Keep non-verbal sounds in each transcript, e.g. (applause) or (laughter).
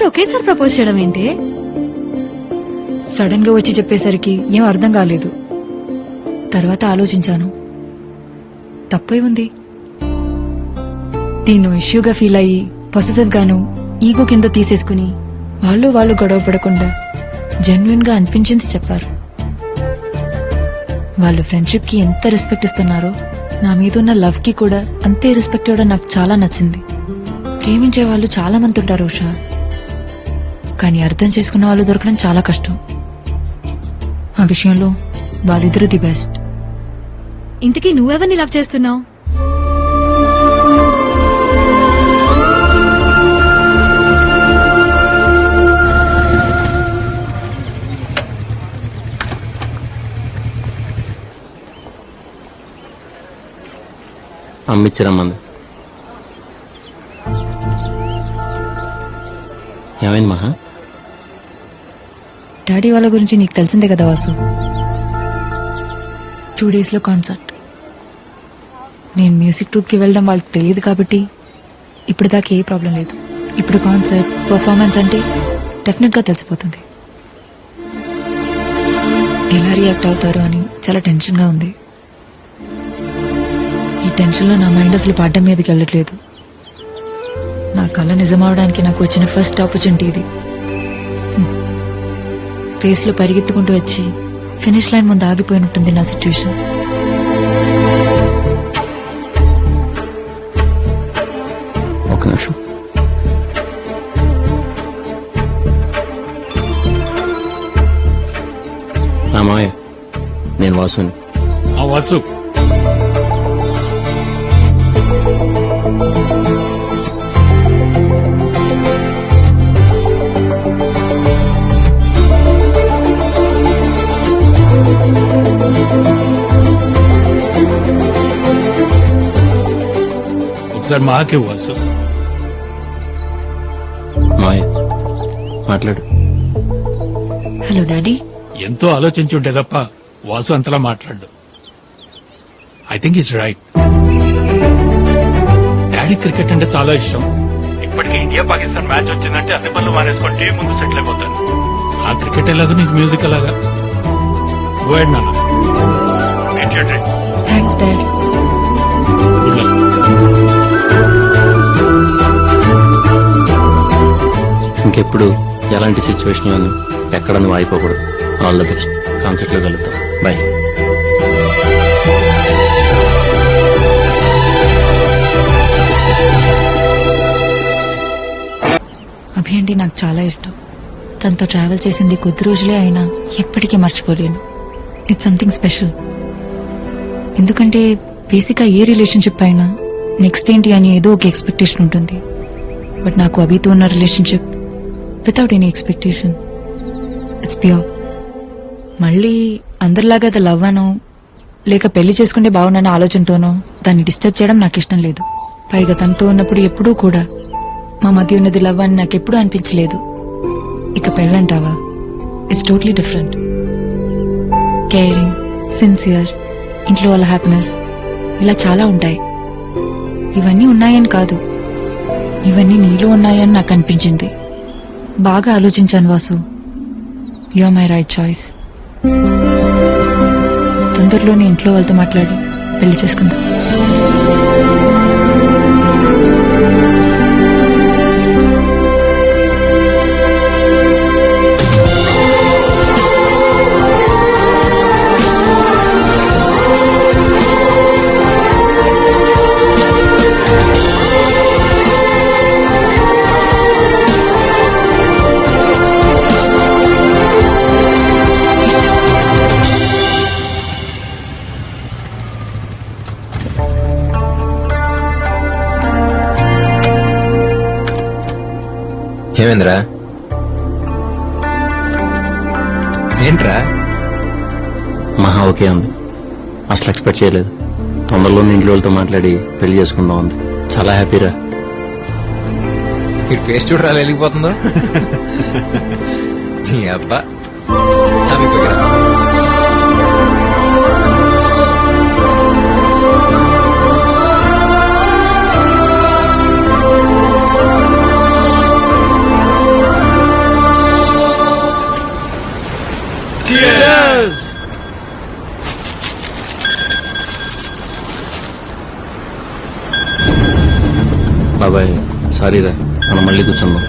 ఇద్దరు ఒకేసారి ప్రపోజ్ చేయడం ఏంటి? సడన్గా వచ్చి చెప్పేసరికి ఏం అర్థం కాలేదు. తర్వాత ఆలోచించాను. తప్పే ఉంది. దీన్ని ఇష్యూగా ఫీల్ అయ్యి పొసెసివ్ గాను ఈగో కింద తీసేసుకుని వాళ్ళు వాళ్ళు గొడవ పడకుండా జెన్యున్గా అనిపించింది చెప్పారు. వాళ్ళు ఫ్రెండ్షిప్కి ఎంత రెస్పెక్ట్ ఇస్తున్నారో నా మీద ఉన్న లవ్కి కూడా అంతే రెస్పెక్ట్ ఇవ్వడం నాకు చాలా నచ్చింది. ప్రేమించే వాళ్ళు చాలా మంది ఉంటారు ఉషా. కానీ అర్థం చేసుకున్న వాళ్ళు దొరకడం చాలా కష్టం. ఆ విషయంలో వాళ్ళిద్దరూ ది బెస్ట్. ఇంతకీ నువ్వెవరిని లవ్ చేస్తున్నావు? అమ్మిచ్చిరమ్మంది ఏమైంది మహా? డాడీ వాళ్ళ గురించి నీకు తెలిసిందే కదా వాసు? టూ డేస్లో కాన్సర్ట్ నేను మ్యూజిక్ ట్రూప్కి వెళ్ళడం వాళ్ళకి తెలియదు కాబట్టి ఇప్పుడు దాకా ఏ ప్రాబ్లం లేదు. ఇప్పుడు కాన్సర్ట్ పర్ఫార్మెన్స్ అంటే డెఫినెట్గా తెలిసిపోతుంది. ఎలా రియాక్ట్ అవుతారు అని చాలా టెన్షన్గా ఉంది. ఈ టెన్షన్లో నా మైండ్ అసలు పాడడం మీదకి వెళ్ళట్లేదు. నా కళ నిజమవడానికి నాకు వచ్చిన ఫస్ట్ ఆపర్చునిటీ ఇది. రేస్లో పరిగెత్తుకుంటూ వచ్చి ఫినిష్ లైన్ ముందు ఆగిపోయినట్టుంది నా సిచ్యువేషన్. ఒక నిమిషం. నా మావయ్య నేను వాసుని. ఆ వాసు. ఒకసారి మాకే వాసు మావయ్య మాట్లాడు. Hello daddy. ఎంతో ఆలోచించి ఉంటే తప్ప వాసు అంతలా మాట్లాడు. I think it's right daddy cricket అంటే చాలా ఇష్టం. ఇప్పటికే ఇండియా పాకిస్తాన్ మ్యాచ్ వచ్చిందంటే అన్ని పనులు మానేసుకొని టీవీ ముందు సెటిల్ అయిపోతాను ఆ క్రికెట్ ఎలాగో నీకు మ్యూజిక్ ఎలాగా గోయడ్ నాన్న. థ్యాంక్స్ డాడ్ ఇంకెప్పుడు? ఎలాంటి సిచ్యువేషన్ ఎక్కడ నువ్వు అయిపోకూడదు ఆల్ ద బెస్ట్ కాన్సర్ట్లో కలుద్దాం. బాయ్ అభి అంటే నాకు చాలా ఇష్టం. తనతో ట్రావెల్ చేసింది కొద్ది రోజులే అయినా ఎప్పటికీ మర్చిపోలేను. ఇట్స్ సంథింగ్ స్పెషల్ ఎందుకంటే బేసిక్గా ఏ రిలేషన్షిప్ అయినా నెక్స్ట్ ఏంటి అని ఏదో ఒక ఎక్స్పెక్టేషన్ ఉంటుంది. బట్ నాకు అభితో ఉన్న relationship without any expectation it's pure మళ్ళీ అందరిలాగా అది లవ్ అనో లేక పెళ్ళి చేసుకుంటే బాగున్న ఆలోచనతోనో దాన్ని డిస్టర్బ్ చేయడం నాకు ఇష్టం లేదు. పైగా తనతో ఉన్నప్పుడు ఎప్పుడూ కూడా మా మధ్య ఉన్నది లవ్ అని నాకు ఎప్పుడూ అనిపించలేదు. ఇక పెళ్ళంటావా? It's totally different caring sincere ఇంట్లో వాళ్ళ హ్యాపీనెస్ ఇలా చాలా ఉంటాయి. ఇవన్నీ ఉన్నాయని కాదు. ఇవన్నీ నీలో ఉన్నాయని నాకు అనిపించింది. బాగా ఆలోచించాను Vasu. You my right choice తొందరలోనే ఇంట్లో వాళ్ళతో మాట్లాడి పెళ్ళి చేసుకుందాం. ఏమైందిరా? ఏంట్రా? మహా ఓకే ఉంది. అసలు ఎక్స్పెక్ట్ చేయలేదు. తొందరలోనే ఇంట్లో వాళ్ళతో మాట్లాడి పెళ్ళి చేసుకుందాం ఉంది. చాలా హ్యాపీరా ఈ ఫేస్ చూడరా వెళ్ళిపోతుందో నీ (laughs) అబ్బా. సారీ రా మనం మళ్ళీ కూర్చుందాం.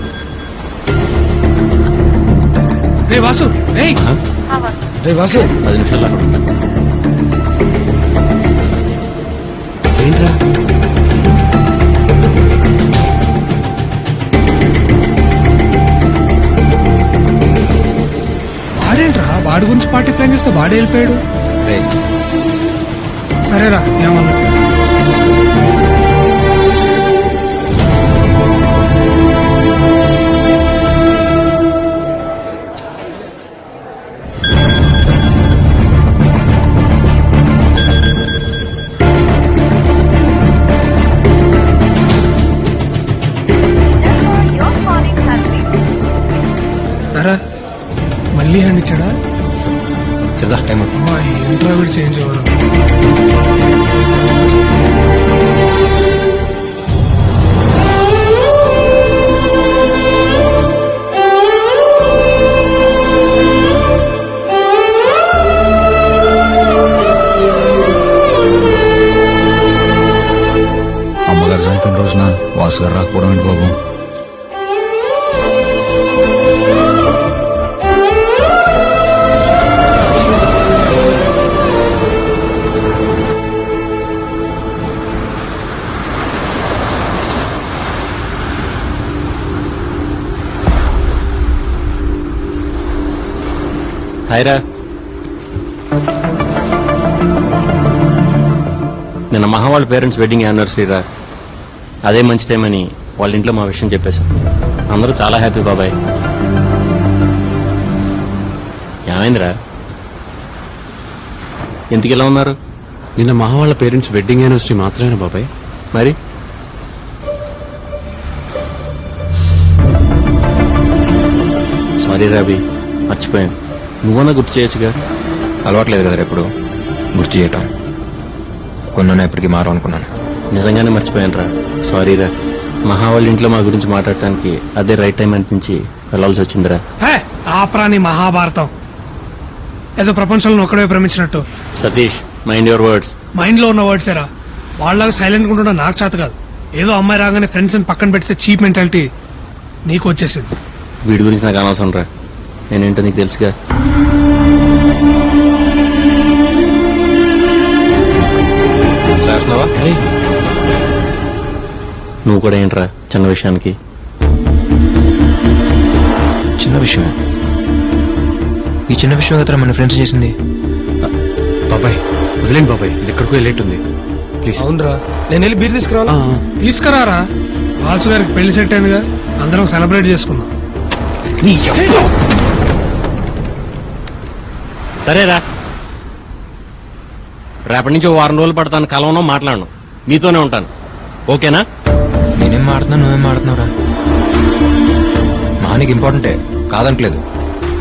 రే వాసు రే. రే వాసు. పది నిమిషాలు అక్కడ ఉంటా. ఏంట్రా? వాడేంట్రా? వాడి గురించి పార్టీ ప్లాన్ చేస్తే వాడే వెళ్ళిపోయాడు. సరేరా ఏమన్నా? హ్యాండ్ ఇచ్చాడా? కదా టైం ఏంట్రా వీడు చేంజ్ అవ్వరు అమ్మగారు చనిపోయిన రోజున వాసు గారు హాయ్ రా నిన్న మహా వాళ్ళ పేరెంట్స్ వెడ్డింగ్ యానివర్సరీ రా అదే మంచి టైం అని వాళ్ళ ఇంట్లో మా విషయం చెప్పేశాం. అందరూ చాలా హ్యాపీ బాబాయ్. ఏమైందిరా? ఎందుకు ఇలా ఉన్నారు? నిన్న మహా వాళ్ళ పేరెంట్స్ వెడ్డింగ్ యానివర్సరీ మాత్రమేనా బాబాయ్? మరి? సారీ రాబీ మర్చిపోయాను. నువ్వన్నా గుర్తు చేయొచ్చుగా అలవాట్లేదు కదా ఎప్పుడు. గుర్తు చేయటం. కొన్ని ఎప్పటికీ మారు అనుకున్నాను. నిజంగానే మర్చిపోయాను రా సారీ రా. మహా వాళ్ళ ఇంట్లో మా గురించి మాట్లాడటానికి అదే రైట్ టైం అనిపించి వెళ్ళాల్సి వచ్చిందిరా. హే ఆపరాని మహాభారతం. ఏదో ప్రపంచంలో ఒక్కడే ప్రేమించినట్టు సతీష్ మైండ్ యువర్ వర్డ్స్ మైండ్లో ఉన్న వర్డ్స్ ఏరా. వాళ్ళలాగా సైలెంట్ ఉంటుండే నాకు చేత కాదు. ఏదో అమ్మాయి రాగానే ఫ్రెండ్స్ పక్కన పెడితే చీప్ మెంటాలిటీ నీకు వచ్చేసింది. వీడి గురించి నాకు అనవసరం రా నేనేంటో నీకు తెలుసుగా. చేస్తున్నావా నువ్వు కూడా ఏంట్రా చిన్న విషయానికి? చిన్న విషయం ఈ చిన్న విషయం కదా మన ఫ్రెండ్స్ చేసింది. బాబాయ్ వదిలేండి బాబాయ్ ఇది ఎక్కడికో వెళ్ళేట్టుంది ప్లీజ్ అవునరా నేను వెళ్ళి బీర్ తీసుకురావాలా? తీసుకురారా? వాసు గారికి పెళ్ళి సెట్ అయిందిగా అందరం సెలబ్రేట్ చేసుకుందాం సరేరా. రేపటి నుంచి ఓ వారం రోజులు పడతాను కలవను మాట్లాడను. మీతోనే ఉంటాను. ఓకేనా? నేనేం మాడుతున్నా నువ్వేం మాడుతున్నావురా? మా నీకు ఇంపార్టెంటే కాదంటలేదు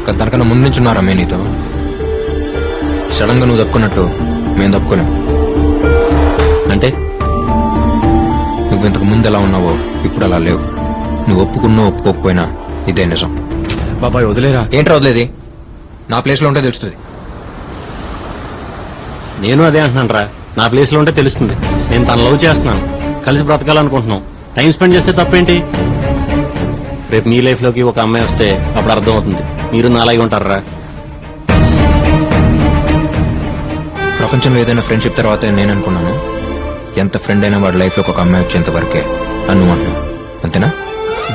కానీ తనకన్నా ముందు నుంచి ఉన్నారా మేము నీతో? సడన్గా నువ్వు తప్పుకున్నట్టు మేము తప్పుకోలేం అంటే? నువ్వు ఇంతకు ముందు ఎలా ఉన్నావో ఇప్పుడు అలా లేవు. నువ్వు ఒప్పుకున్నా ఒప్పుకోకపోయినా ఇదే నిజం. బాబాయ్ వదిలేరా? ఏంట్రా వదిలేది? నా ప్లేస్లో ఉంటే తెలుస్తుంది. నేను అదే అంటున్నాను రా నా ప్లేస్లో ఉంటే తెలుస్తుంది. నేను తన లవ్ చేస్తున్నాను. కలిసి బ్రతకాలనుకుంటున్నాం. టైం స్పెండ్ చేస్తే తప్పేంటి? రేపు మీ లైఫ్లోకి ఒక అమ్మాయి వస్తే అప్పుడు అర్థం అవుతుంది మీరు నాలాగే ఉంటారా ప్రపంచంలో ఏదైనా ఫ్రెండ్షిప్ తర్వాతే నేను అనుకున్నాను. ఎంత ఫ్రెండ్ అయినా వాడి లైఫ్లో ఒక అమ్మాయి వచ్చేంత వరకే అని అంతేనా?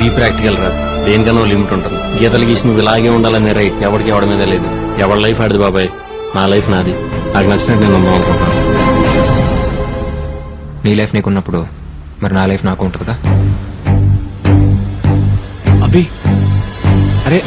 బీ ప్రాక్టికల్ రా. దేనికన్నా లిమిట్ ఉంటుంది. గీతలు గీసి నువ్వు ఇలాగే ఉండాలనే రైట్ ఎవరికి ఎవడి మీద లేదు. ఎవరి లైఫ్ ఆడిది బాబాయ్? నా లైఫ్ నాది. నాకు నచ్చినట్టు నేను ఉందాం అనుకుంటున్నాను నీ లైఫ్ నీకున్నప్పుడు మరి నా లైఫ్ నాకు ఉంటుందిగా అభి అరే.